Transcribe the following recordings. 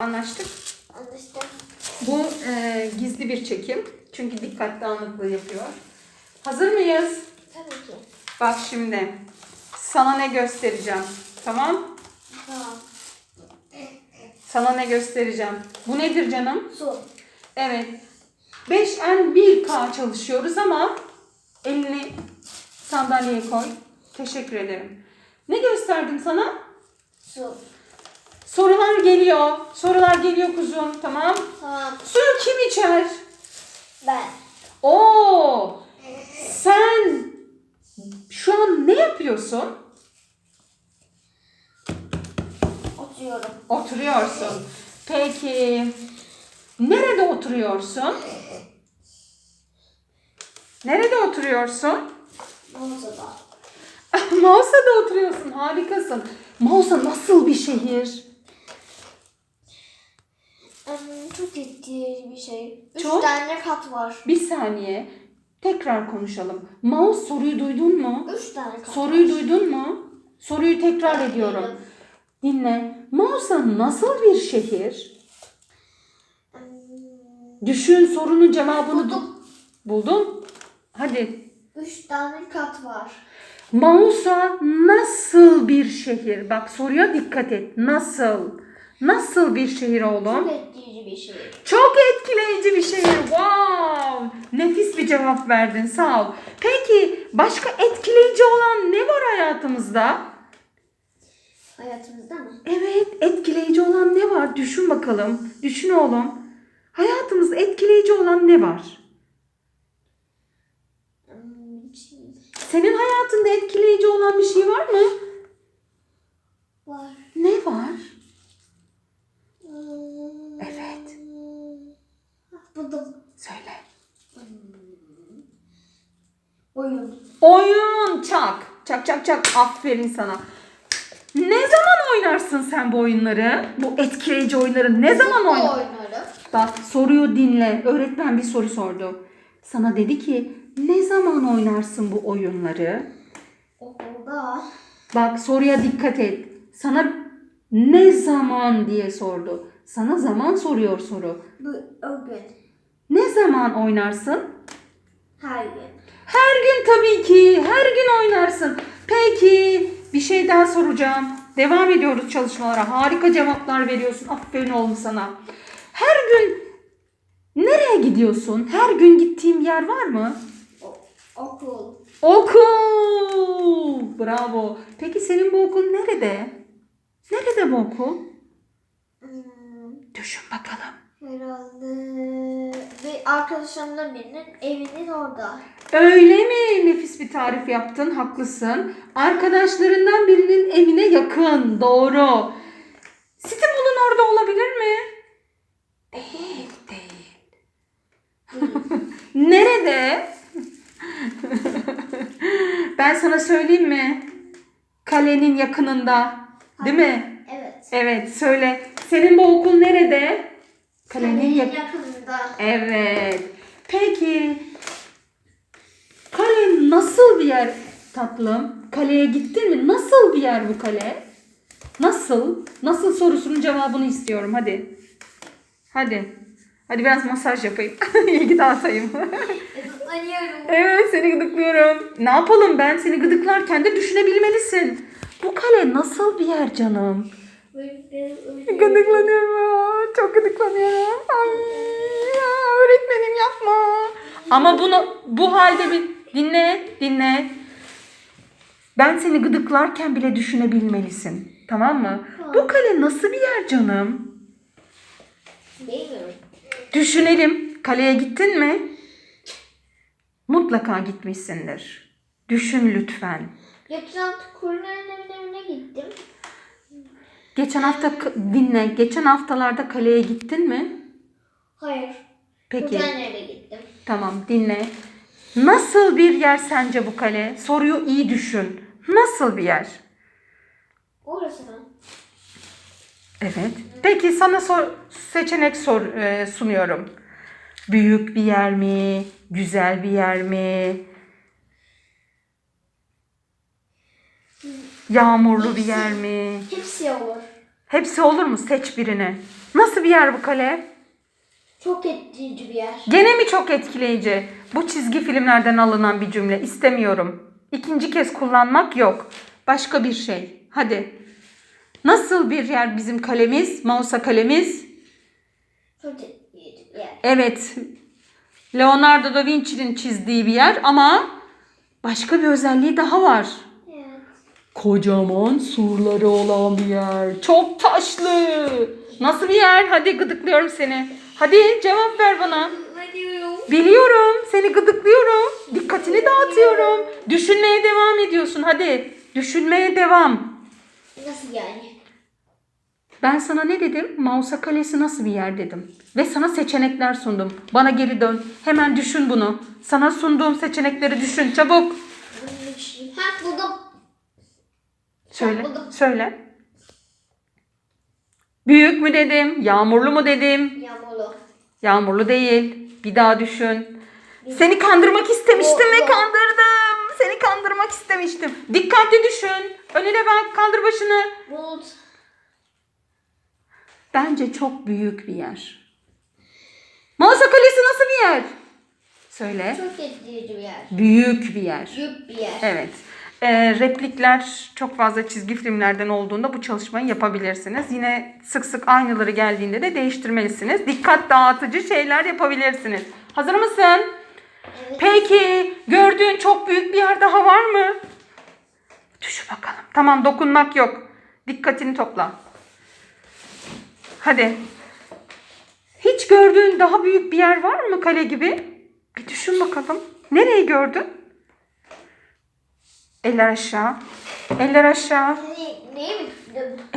Anlaştık. Anlaştık. Bu e, gizli bir çekim. Çünkü dikkat dağınıklığı yapıyor. Hazır mıyız? Tabii ki. Bak şimdi. Sana ne göstereceğim. Tamam? Tamam. Sana ne göstereceğim. Bu nedir canım? Su. Evet. 5N1K çalışıyoruz ama elini sandalyeye koy. Teşekkür ederim. Ne gösterdim sana? Su. Sorular geliyor. Sorular geliyor kuzum. Tamam. Tamam. Suyu kim içer? Ben. Oo! Sen şu an ne yapıyorsun? Oturuyorum. Oturuyorsun. Peki nerede oturuyorsun? Nerede oturuyorsun? Mağazada. Mausa'da oturuyorsun. Harikasın. Mausa nasıl bir şehir? Hmm, çok etkileyici bir şey. Üç Çok. tane kat var. Bir saniye. Tekrar konuşalım. Maus soruyu duydun mu? Üç tane kat Soruyu var. duydun mu? Soruyu tekrar ediyorum. Dinle. Mausa nasıl bir şehir? Hmm, Düşün sorunun cevabını Buldum. Buldun. Hadi. Üç tane kat var. Mausa nasıl bir şehir? Bak soruya dikkat et. Nasıl? Nasıl bir şehir oğlum? Çok etkileyici bir şey. Çok etkileyici bir şehir. Wow! Nefis bir cevap verdin. Sağ ol. Peki başka etkileyici olan ne var hayatımızda? Hayatımızda mı? Evet, etkileyici olan ne var? Düşün bakalım. Düşün oğlum. Hayatımızda etkileyici olan ne var? Senin hayatında etkileyici olan bir şey var mı? var. Ne var? Evet. Buldum. Söyle. Oyun. Oyun çak. Çak çak çak. Aferin sana. Ne zaman oynarsın sen bu oyunları? Bu etkileyici oyunları ne zaman oynar? oynarım. Bak soruyu dinle. Öğretmen bir soru sordu. Sana dedi ki ne zaman oynarsın bu oyunları? Okulda. Bak soruya dikkat et. Sana ne zaman diye sordu. Sana zaman soruyor soru. Bu o gün. Ne zaman oynarsın? Her gün. Her gün tabii ki. Her gün oynarsın. Peki bir şey daha soracağım. Devam ediyoruz çalışmalara. Harika cevaplar veriyorsun. Aferin oğlum sana. Her gün nereye gidiyorsun? Her gün gittiğim yer var mı? Okul. Okul. Bravo. Peki senin bu okul nerede? Nerede bu okul? Hmm, Düşün bakalım. herhalde bir arkadaşlarımdan birinin evinin orada. Öyle mi? Nefis bir tarif yaptın. Haklısın. Arkadaşlarından birinin evine yakın. Doğru. Stimul'un orada olabilir mi? Değil, değil. Nerede? ben sana söyleyeyim mi? Kalenin yakınında. Değil mi? Evet. Evet, söyle. Senin bu okul nerede? Kalenin Kalenin yakınında. yakınında. Evet. Peki kale nasıl bir yer tatlım? Kaleye gittin mi? Nasıl bir yer bu kale? Nasıl? Nasıl sorusunun cevabını istiyorum. Hadi. Hadi. Hadi biraz masaj yapayım. İlgi dağıtayım. Gıdıklanıyorum. evet seni gıdıklıyorum. Ne yapalım ben seni gıdıklarken de düşünebilmelisin. Bu kale nasıl bir yer canım? Gıdıklanıyorum. Çok gıdıklanıyorum. Ay ya, öğretmenim yapma. Ama bunu bu halde bir dinle, dinle. Ben seni gıdıklarken bile düşünebilmelisin. Tamam mı? Bu kale nasıl bir yer canım? Bilmiyorum. Düşünelim. Kaleye gittin mi? Mutlaka gitmişsindir. Düşün lütfen. Geçen hafta Kurunların evine gittim. Geçen hafta dinle. Geçen haftalarda kaleye gittin mi? Hayır. Peki. Evine gittim. Tamam dinle. Nasıl bir yer sence bu kale? Soruyu iyi düşün. Nasıl bir yer? Orası mı? Evet. Peki sana sor, seçenek sor, e, sunuyorum. Büyük bir yer mi? Güzel bir yer mi? Yağmurlu bir yer mi? Hepsi olur. Hepsi olur mu? Seç birini. Nasıl bir yer bu kale? Çok etkileyici bir yer. Gene mi çok etkileyici? Bu çizgi filmlerden alınan bir cümle. İstemiyorum. İkinci kez kullanmak yok. Başka bir şey. Hadi. Nasıl bir yer bizim kalemiz? Mausa kalemiz? Çok etkileyici bir yer. Evet. Leonardo da Vinci'nin çizdiği bir yer ama başka bir özelliği daha var. Kocaman surları olan bir yer. Çok taşlı. Nasıl bir yer? Hadi gıdıklıyorum seni. Hadi cevap ver bana. Biliyorum. Seni gıdıklıyorum. Dikkatini dağıtıyorum. Düşünmeye devam ediyorsun. Hadi. Düşünmeye devam. Nasıl yani? Ben sana ne dedim? Mausa Kalesi nasıl bir yer dedim. Ve sana seçenekler sundum. Bana geri dön. Hemen düşün bunu. Sana sunduğum seçenekleri düşün. Çabuk. Ha buldum. Söyle. Buldum. Söyle. Büyük mü dedim? Yağmurlu mu dedim? Yağmurlu. Yağmurlu değil. Bir daha düşün. Seni kandırmak istemiştim ve kandırdım. Seni kandırmak istemiştim. Dikkatli düşün. Önüne bak. Kaldır başını. Bulut. Bence çok büyük bir yer. Mausa Kalesi nasıl bir yer? Söyle. Çok etkileyici bir yer. Büyük bir yer. Büyük bir yer. Evet. Ee, replikler çok fazla çizgi filmlerden olduğunda bu çalışmayı yapabilirsiniz. Yine sık sık aynıları geldiğinde de değiştirmelisiniz. Dikkat dağıtıcı şeyler yapabilirsiniz. Hazır mısın? Peki gördüğün çok büyük bir yer daha var mı? Düşün bakalım. Tamam dokunmak yok. Dikkatini topla. Hadi. Hiç gördüğün daha büyük bir yer var mı kale gibi? Bir düşün bakalım. Nereyi gördün? Eller aşağı. Eller aşağı. Ne, neyi mi?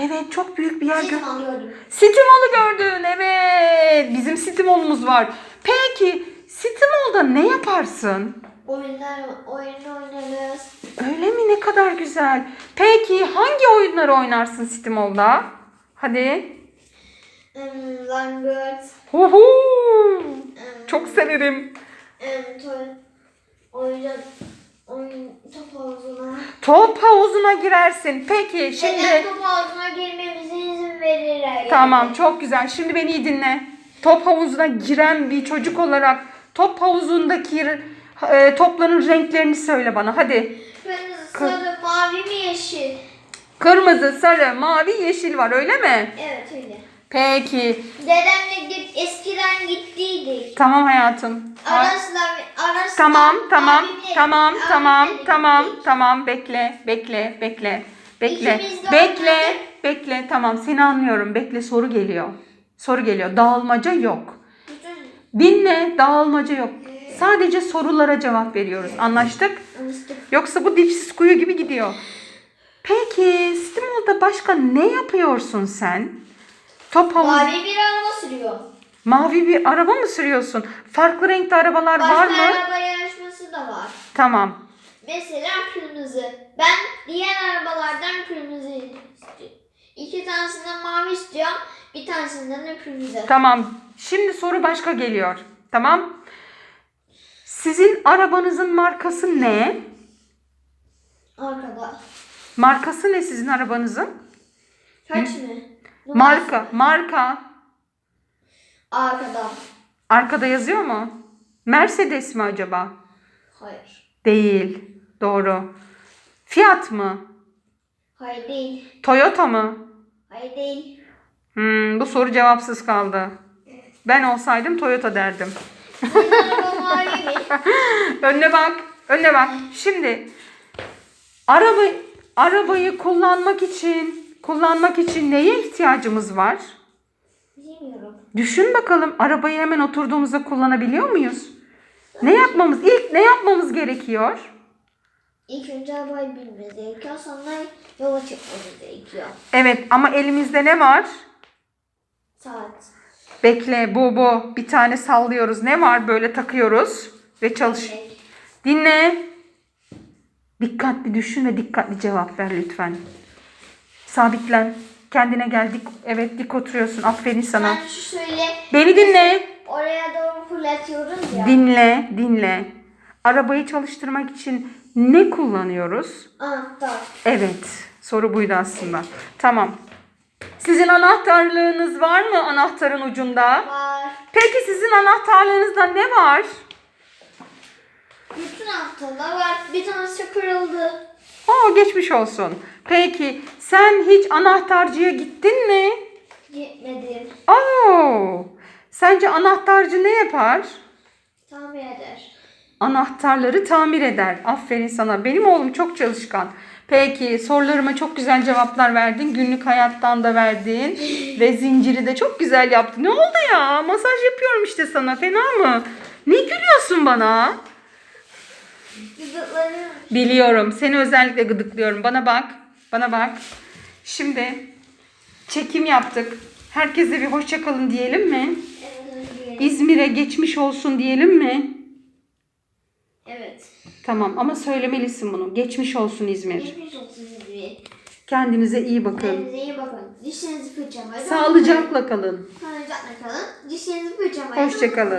Evet çok büyük bir yer Siz gördün. anlıyorum. Sitimol'u gördün. Evet. Bizim Sitimol'umuz var. Peki Sitimol'da ne yaparsın? Oyunlar, oyun oynarız. Öyle mi? Ne kadar güzel. Peki hangi oyunları oynarsın Sitimol'da? Hadi. Um, langırt. Huhu. Um, Çok severim. um, oyuncak, oyun top havuzuna. Top havuzuna girersin. Peki Neden şimdi... top havuzuna girmemize izin verirler? Tamam çok güzel. Şimdi beni iyi dinle. Top havuzuna giren bir çocuk olarak top havuzundaki e, topların renklerini söyle bana. Hadi. Kırmızı, sarı, mavi mi yeşil? Kırmızı, sarı, mavi, yeşil var öyle mi? Evet öyle. Peki. Dedemle git, eskiden gittiydik. Tamam hayatım. Ha- Araslar, araslar. Tamam, tamam, abimle- tamam, abimle tamam, gittik. tamam, tamam. Bekle, bekle, bekle, bekle, İkimiz de bekle, oynadık. bekle. Tamam, seni anlıyorum. Bekle, soru geliyor. Soru geliyor. Dağılmaca yok. Dinle, dağılmaca yok. Sadece sorulara cevap veriyoruz. Anlaştık? Yoksa bu dipsiz kuyu gibi gidiyor. Peki, Stimul'da başka ne yapıyorsun sen? Top mavi. Mavi bir araba sürüyor. bir araba mı sürüyorsun? Farklı renkli arabalar Başka var mı? araba yarışması da var. Tamam. Mesela kırmızı. Ben diğer arabalardan kırmızı istiyorum. İki tanesinden mavi istiyorum. Bir tanesinden de kırmızı. Tamam. Şimdi soru başka geliyor. Tamam. Sizin arabanızın markası ne? Arkada. Markası ne sizin arabanızın? Kaç ne? Marka, marka. Arkada. Arkada yazıyor mu? Mercedes mi acaba? Hayır. Değil. Doğru. Fiat mı? Hayır değil. Toyota mı? Hayır değil. Hmm, bu soru cevapsız kaldı. Ben olsaydım Toyota derdim. Önüne bak. Önüne bak. Şimdi araba arabayı kullanmak için kullanmak için neye ihtiyacımız var? Bilmiyorum. Düşün bakalım arabayı hemen oturduğumuzda kullanabiliyor muyuz? Ne yapmamız ilk ne yapmamız gerekiyor? İlk önce arabayı bilmemiz gerekiyor. Sonra yola çıkmamız gerekiyor. Evet ama elimizde ne var? Saat. Bekle bu bu bir tane sallıyoruz. Ne var böyle takıyoruz ve çalış. Dinle. Dikkatli düşün ve dikkatli cevap ver lütfen. Sabitlen. Kendine gel. Dik, evet dik oturuyorsun. Aferin sana. Ben şu şöyle Beni dinle. oraya doğru fırlatıyoruz ya. Dinle, dinle. Arabayı çalıştırmak için ne kullanıyoruz? Anahtar. Evet. Soru buydu aslında. Tamam. Sizin anahtarlığınız var mı anahtarın ucunda? Var. Peki sizin anahtarlığınızda ne var? Bütün haftalar var. Bir tanesi kırıldı. Oo geçmiş olsun. Peki sen hiç anahtarcıya gittin mi? Gitmedim. Oo. Sence anahtarcı ne yapar? Tamir eder. Anahtarları tamir eder. Aferin sana. Benim oğlum çok çalışkan. Peki sorularıma çok güzel cevaplar verdin. Günlük hayattan da verdin. Ve zinciri de çok güzel yaptın. Ne oldu ya? Masaj yapıyorum işte sana. Fena mı? Ne gülüyorsun bana? Gıdıklarım. Biliyorum. Seni özellikle gıdıklıyorum. Bana bak. Bana bak. Şimdi çekim yaptık. Herkese bir hoşça kalın diyelim mi? Evet. İzmir'e geçmiş olsun diyelim mi? Evet. Tamam ama söylemelisin bunu. Geçmiş olsun İzmir. Geçmiş olsun sizi. Kendinize iyi bakın. Kendinize iyi bakın. Dişlerinizi fırçalayın. Sağlıcakla kalın. Sağlıcakla kalın. Dişlerinizi fırçalayın. Hoşça kalın.